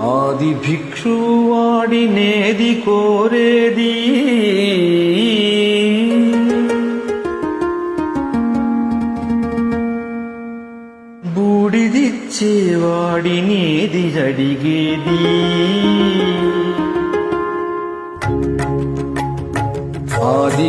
ఆది భిక్షువాడినేది కోరేది బూడిదిచ్చేవాడినేది అడిగేది ఆది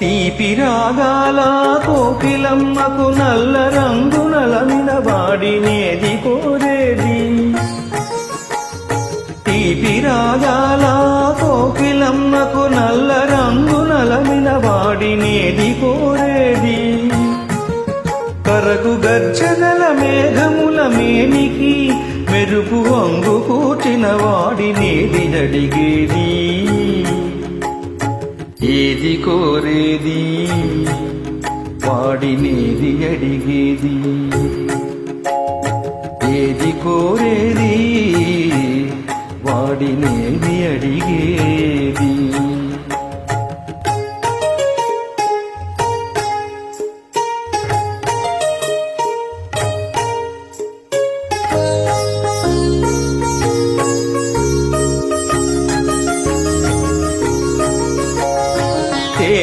తీపి రాగాల కోకిలమ్మకు నల్ల రంగు నలమిన వాడినేది కోరేది. తీపి రాగాల కోకిలమ్మకు నల్ల రంగు నలమిన వాడినేది కోరేది. కరకు గర్జనల మేఘముల మేనికి మెరుపు వంగు కూర్చిన వాడినేది అడిగేది ఏది కోరేది? వాడినేది అడిగేది?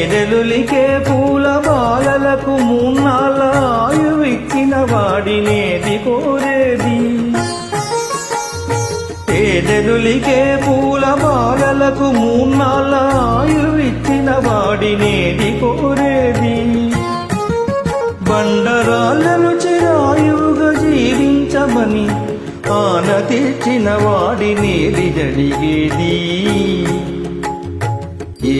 తేనెలులికే పూల బాలలకు మూన్నాళ్ళ ఆయువిచ్చిన వాడినేది కోరేది. తేనెలులికే పూల బాలలకు మూన్నాళ్ళ ఆయువిచ్చిన వాడినేది కోరేది. బండరాళ్ళను చిరాయువుగా జీవించమని ఆన తెచ్చిన వాడినేది జరిగేది.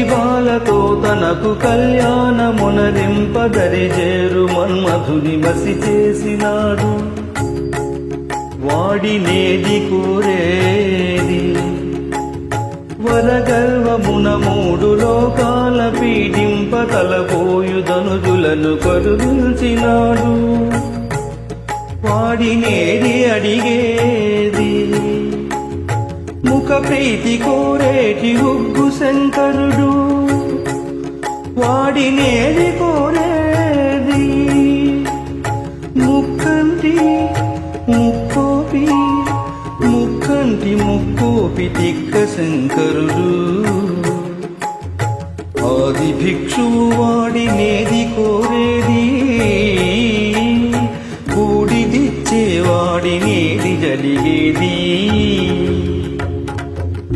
గిరిబాలతో తనకు కళ్యాణమునరింపదరి చేరు మన్మధుని మసి చేసినాడు వాడినేది కోరేది? వరగర్వమున మూడు లోకాల పీడింప తలపోయుదనుజులను కరుణించినాడు. వాడినేది అడిగేది? ముఖ ప్రీతి కోరేటి ఉగ్గు శంకరుడు. వాడినేది కోరేది. ముక్కంటి ముక్కోపి ముక్కంటి ముక్కోపి తిక్క శంకరుడు. ఆది భిక్షువు వాడినేది కోరేది. బూడిదిచ్చేవాడినేది జరిగేది.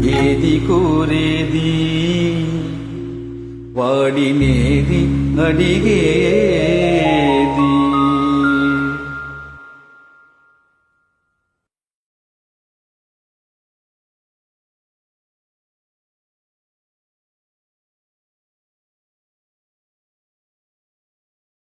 ఏది కోరేది? వాడినేది అడిగే